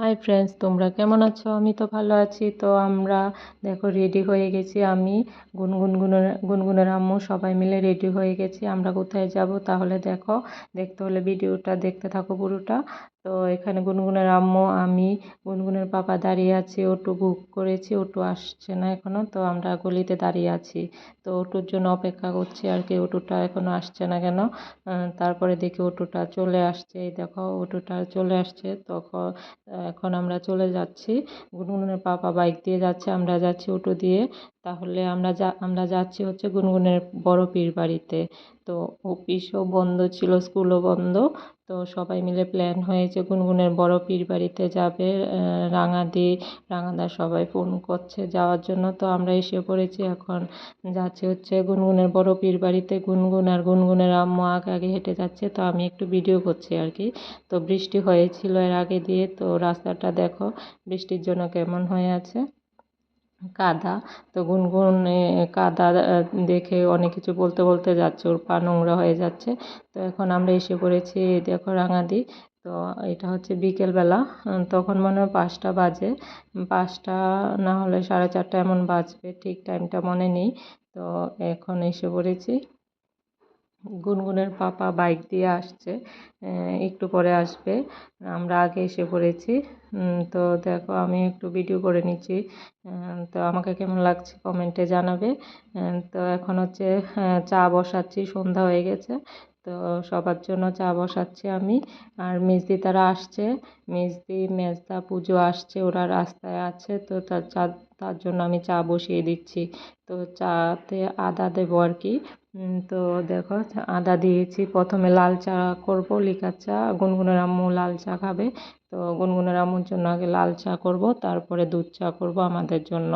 Hi friends তোমরা কেমন আছো? আমি তো ভালো আছি। তো আমরা দেখো রেডি হয়ে গেছি। আমি, গুনগুন গুনের, গুনগুনের আম্মু সবাই মিলে রেডি হয়ে গেছি। আমরা কোথায় যাব? তাহলে দেখো, দেখতে হলে ভিডিওটা দেখতে থাকো পুরোটা। তো এখানে গুনগুনের আম্মু, আমি, গুনগুনের পাপা দাঁড়িয়ে আছি অটো বুক করেছি অটো আসছে না এখনও তো আমরা গলিতে দাঁড়িয়ে আছি। তো অটোর জন্য অপেক্ষা করছি আর কি অটোটা এখনও আসছে না কেন? তারপরে দেখি অটোটা চলে আসছে, এই দেখো অটোটা চলে আসছে, তখন, এখন আমরা চলে যাচ্ছি, গুনগুনের পাপা বাইক দিয়ে যাচ্ছে, আমরা যাচ্ছি অটো দিয়ে, তাহলে আমরা যা, আমরা যাচ্ছি হচ্ছে গুনগুনের বড় পীর বাড়িতে। তো অফিসও বন্ধ ছিল, স্কুলও বন্ধ। তো সবাই মিলে প্ল্যান হয়েছে গুনগুনের বড় পীর বাড়িতে যাবে। রাঙাদি, রাঙাদা সবাই ফোন করছে যাওয়ার জন্য। তো আমরা এসে পড়েছি এখন। যাচ্ছে হচ্ছে গুনগুনের বড় পীর বাড়িতে। গুনগুন আর গুনগুনের আম্মু আগে আগে হেঁটে যাচ্ছে। তো আমি একটু ভিডিও করছি আর কি। তো বৃষ্টি হয়েছিল এর আগে দিয়ে। তো রাস্তাটা দেখো, বৃষ্টির জন্য কেমন হয়ে আছে। কাদা। তো গুনগুন কাদা দেখে অনেক কিছু বলতে বলতে যাচ্ছে, ওর পা নোংরা হয়ে যাচ্ছে। তো এখন আমরা এসে পড়েছি, দেখো রাঙাদি। তো এটা হচ্ছে বিকেলবেলা তখন মনে হয় পাঁচটা বাজে। পাঁচটা না হলে সাড়ে চারটা এমন বাজবে, ঠিক টাইমটা মনে নেই। তো এখন এসে পড়েছি। গুনগুনের পাপা বাইক দিয়ে আসছে একটু পরে আসবে। আমরা আগে এসে পড়েছি। তো দেখো, আমি একটু ভিডিও করে নিচ্ছি। তো আমাকে কেমন লাগছে কমেন্টে জানাবে। তো এখন হচ্ছে চা বসাচ্ছি, সন্ধ্যা হয়ে গেছে। তো সবার জন্য চা বসাচ্ছি আমি। আর মেজদি তারা আসছে। মেজদি, মেজদা, পুজো আসছে, ওরা রাস্তায় আছে। তো তার চা, তার জন্য আমি চা বসিয়ে দিচ্ছি। তো চাতে আদা দেবো আর কি। তো দেখো, আদা দিয়েছি। প্রথমে লাল চা করব, লিকার চা। গুনগুনের আম্মু লাল চা খাবে। তো গুনগুনের আম্মুর জন্য আগে লাল চা করব, তারপরে দুধ চা করব আমাদের জন্য।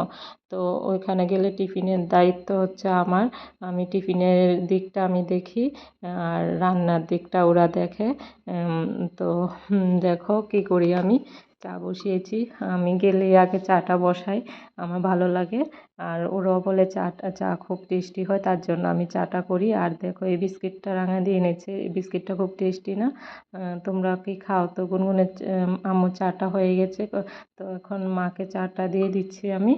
তো ওইখানে গেলে টিফিনের দায়িত্ব হচ্ছে আমার। আমি টিফিনের দিকটা আমি দেখি, আর রান্নার দিকটা ওরা দেখে। তো দেখো কী করি আমি। চা বসিয়েছি। আমি গেলে আগে চাটা বসাই, আমার ভালো লাগে। আর ওরাও বলে চাটা চা খুব টেস্টি হয়, তার জন্য আমি চাটা করি। আর দেখো, এই বিস্কিটটা রাঙা দিয়ে এনেছে, এই বিস্কিটটা খুব টেস্টি না? তোমরা কি খাও? তো গুনগুনের আম্মুর চাটা হয়ে গেছে। তো এখন মাকে চাটা দিয়ে দিচ্ছি আমি।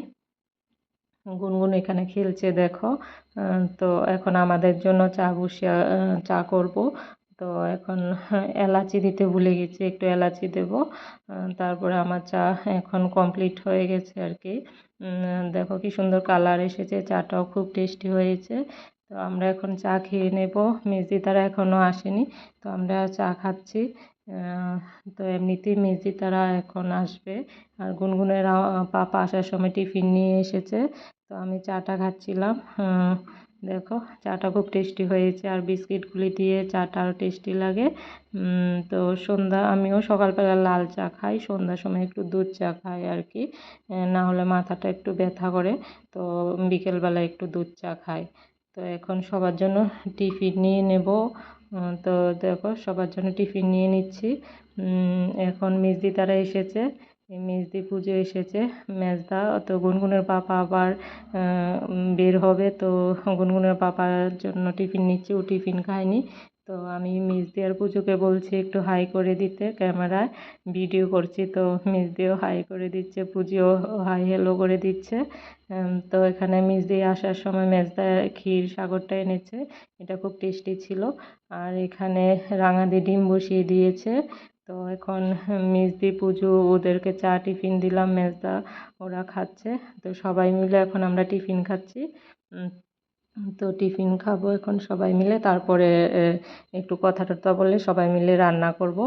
গুনগুন এখানে খেলছে, দেখো। তো এখন আমাদের জন্য চা বসিয়ে চা করব। তো এখন এলাচি দিতে ভুলে গেছি, একটু এলাচি দেব। তারপরে আমার চা এখন কমপ্লিট হয়ে গেছে আর কি। দেখো কি সুন্দর কালার এসেছে, চাটাও খুব টেস্টি হয়েছে। তো আমরা এখন চা খেয়ে নেব মেজি তারা এখনও আসেনি, তো আমরা চা খাচ্ছি। তো এমনিতেই মেজি তারা এখন আসবে। আর গুনগুনের পাপা আসার সময় টিফিন নিয়ে এসেছে, তো আমি চাটা খাচ্ছিলাম। দেখো, চাটা খুব টেস্টি হয়েছে আর বিস্কিটগুলি দিয়ে চাটা আরও টেস্টি লাগে তো সন্ধ্যা, আমিও সকালবেলা লাল চা খাই, সন্ধ্যার সময় একটু দুধ চা খাই আর কি। না হলে মাথাটা একটু ব্যথা করে, তো বিকেলবেলা একটু দুধ চা খাই। তো এখন সবার জন্য টিফিন নিয়ে নেব। তো দেখো, সবার জন্য টিফিন নিয়ে নিচ্ছি। এখন মিসদি তারা এসেছে। মেজদি পুজো এসেছে। মেজদা তো গুনগুনের পাপা আবার বের হবে। তো গুনগুনের পাপার জন্য টিফিন নিচ্ছি, ও টিফিন খায়নি। তো আমি মেজদি আর পুজোকে বলছি একটু হাই করে দিতে ক্যামেরায়। ভিডিও করছি তো মেজদিও হাই করে দিচ্ছে পুজো হাই হেলো করে দিচ্ছে। তো এখানে মেজদি আসার সময় মেজদা ক্ষীর সাগরটা এনেছে। এটা খুব টেস্টি ছিল। আর এখানে রাঙাদি ডিম বসিয়ে দিয়েছে। তো এখন মেজদি পুজো, ওদেরকে চা টিফিন দিলাম, মেজদা ওরা খাচ্ছে। তো সবাই মিলে এখন আমরা টিফিন খাচ্ছি। তো টিফিন খাব এখন সবাই মিলে। তারপরে একটু কথা টথা বলে সবাই মিলে রান্না করব।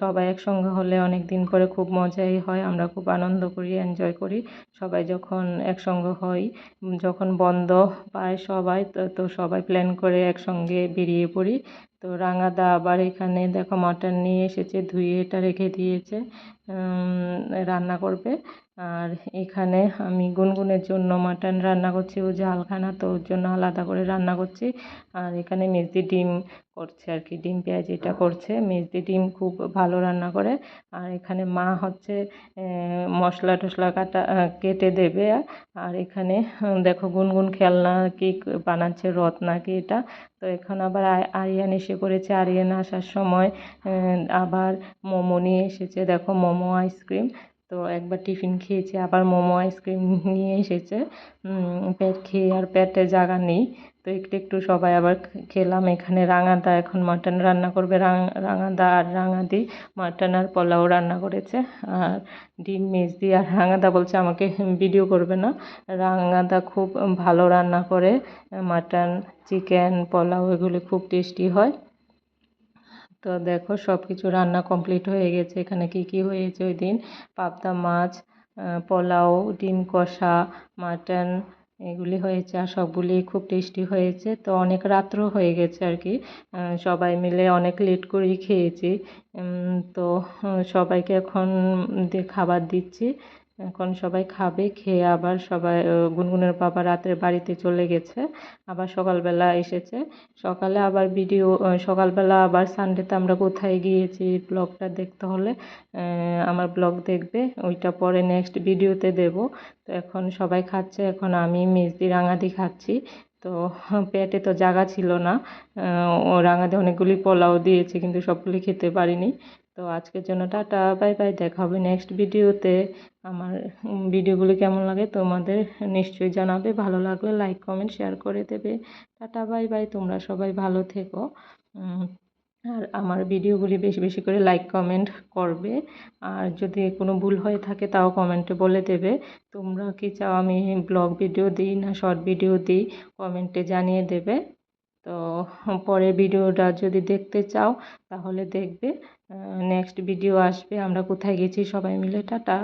সবাই একসঙ্গে হলে অনেক দিন পরে খুব মজাই হয়। আমরা খুব আনন্দ করি এনজয় করি। সবাই যখন একসঙ্গে হই যখন বন্ধ পায় সবাই, তো সবাই প্ল্যান করে একসঙ্গে বেরিয়ে পড়ি। তো রাঙাদা আবার এখানে দেখো মাটন নিয়ে এসেছে, ধুয়ে এটা রেখে দিয়েছে রান্না করবে। আর এখানে আমি গুনগুনের জন্য মাটন রান্না করছি, ও ঝাল খানা তো ওর জন্য আলাদা করে রান্না করছি। আর এখানে মেজদি ডিম করছে আর কি, ডিম পেঁয়াজ এটা করছে। মেজদি ডিম খুব ভালো রান্না করে। আর এখানে মা হচ্ছে মশলা টশলা কাটা কেটে দেবে। আর এখানে, দেখো গুনগুন খেলনা কি বানাচ্ছে, রথ নাকি এটা। তো এখন আবার আরিয়ান এসে পড়েছে আরিয়ান আসার সময় আবার মোমো নিয়ে এসেছে। দেখো মোমো আইসক্রিম। তো একবার টিফিন খেয়েছে, আবার মোমো আইসক্রিম নিয়ে এসেছে। পেট খেয়ে আর পেটে জায়গা নেই। তো একটু একটু সবাই আবার খেলাম এখানে রাঙাদা, এখন মাটন রান্না করবে রাঙাদা আর রাঙাদি। মাটন আর পোলাও রান্না করেছে আর ডিম, মেজদি আর রাঙাদা বলছে আমাকে ভিডিও করবে না। রাঙাদা খুব ভালো রান্না করে। মাটন, চিকেন, পোলাও এগুলি খুব টেস্টি হয়। তো দেখো সব কিছু রান্না কমপ্লিট হয়ে গেছে। এখানে কি কি হয়েছে ওই দিন পাবদা মাছ পোলাও, ডিম কষা, মাটন এগুলি হয়েছে আর সবগুলি খুব টেস্টি হয়েছে। তো অনেক রাত্র হয়ে গেছে আর কি। সবাই মিলে অনেক লেট করেই খেয়েছি। তো সবাইকে এখন খাবার দিচ্ছি। এখন সবাই খাবে, খেয়ে আবার সবাই গুনগুনের বাবা রাতের বাড়িতে চলে গেছে, আবার সকালবেলা এসেছে। সকালে আবার ভিডিও সকালবেলা আবার সানডেতে আমরা কোথায় গিয়েছি ব্লগটা দেখতে হলে আমার ব্লগ দেখবে, ওইটা পরে নেক্সট ভিডিওতে দেব। তো এখন সবাই খাচ্ছে, এখন আমি, মেজদি, রাঙাদি খাচ্ছি। তো পেটে তো জায়গা ছিল না ও রাঙাদি অনেকগুলি পোলাও দিয়েছে, কিন্তু সবগুলি খেতে পারিনি। তো আজকের জন্য টাটা, বাই বাই, দেখা হবে নেক্সট ভিডিওতে আমার ভিডিওগুলি কেমন লাগে তোমাদের নিশ্চয়ই জানাবে। ভালো লাগলে লাইক কমেন্ট শেয়ার করে দেবে। টাটা, বাই বাই, তোমরা সবাই ভালো থেকো। আর আমার ভিডিওগুলি বেশি বেশি করে লাইক কমেন্ট করবে। আর যদি কোনো ভুল হয়ে থাকে তাও কমেন্টে বলে দেবে। তোমরা কি চাও আমি ব্লগ ভিডিও দিই না শর্ট ভিডিও দিই? কমেন্টে জানিয়ে দেবে। তো পরের ভিডিওটা যদি দেখতে চাও, তাহলে দেখবে নেক্সট ভিডিও আসবে। আমরা কোথায় গেছি সবাই মিলে, টাটা।